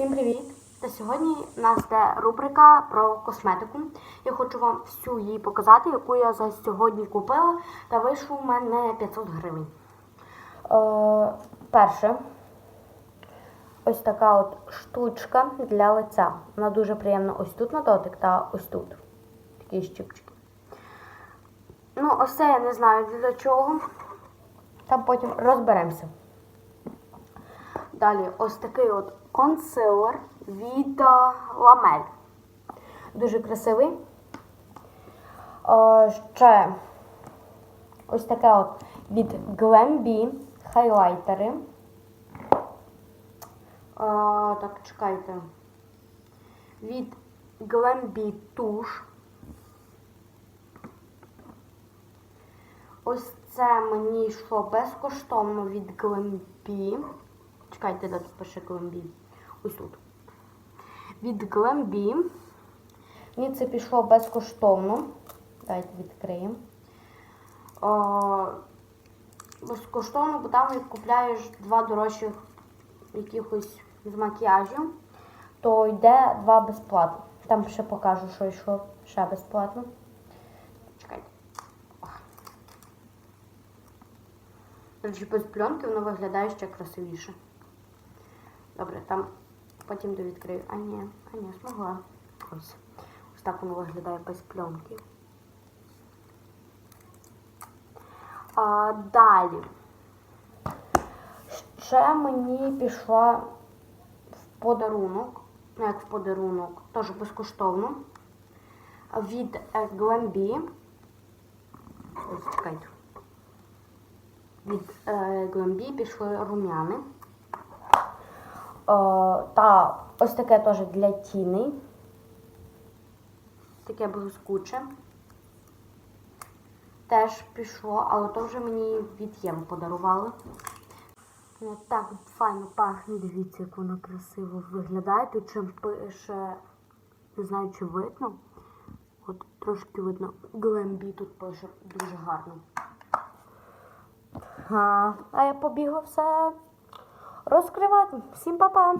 Всім привіт! Та сьогодні у нас йде рубрика про косметику. Я хочу вам всю її показати, яку я за сьогодні купила, та вийшло у мене 500 гривень. Е, перше, ось така от штучка для лиця. Вона дуже приємна ось тут на дотик та ось тут. Такі щіпчики. Ну, ось це я не знаю для чого. Там потім розберемося. Далі ось такий от консилер від Ламель. Дуже красивий. О, ще ось таке от від Glambi хайлайтери. О, так, чекайте. Від Glambi туш. Ось це мені йшло безкоштовно від Glambi. Чекайте, тут пише Glambi. Ось тут. Від Glambi. Мені це пішло безкоштовно. Давайте відкриємо. Безкоштовно, бо там купляєш два дорожчих якихось з макіяжів, то йде два безплатно. Там ще покажу, що йшло ще безплатно. Чекайте. Без пленки воно виглядає ще красивіше. Добре, там потім довідкрию. А ні, а ні, змогла. Ось. Ось так воно виглядає без пленки. А, далі. Ще мені пішла в подарунок, ну як в подарунок, теж безкоштовно. Від е, Glambi. Ось, чекайте. Від е, Glambi пішли румяни. Е, та ось таке теж для тіни. Таке блискуче. Теж пішло, але то вже мені від Єм подарували. Воно так файно пахне, дивіться, як воно красиво виглядає. Тут чим пише, не знаю, чи видно. От трошки видно. Глембі тут пише дуже гарно. А, а я побігла все розкривати. Всім па-па!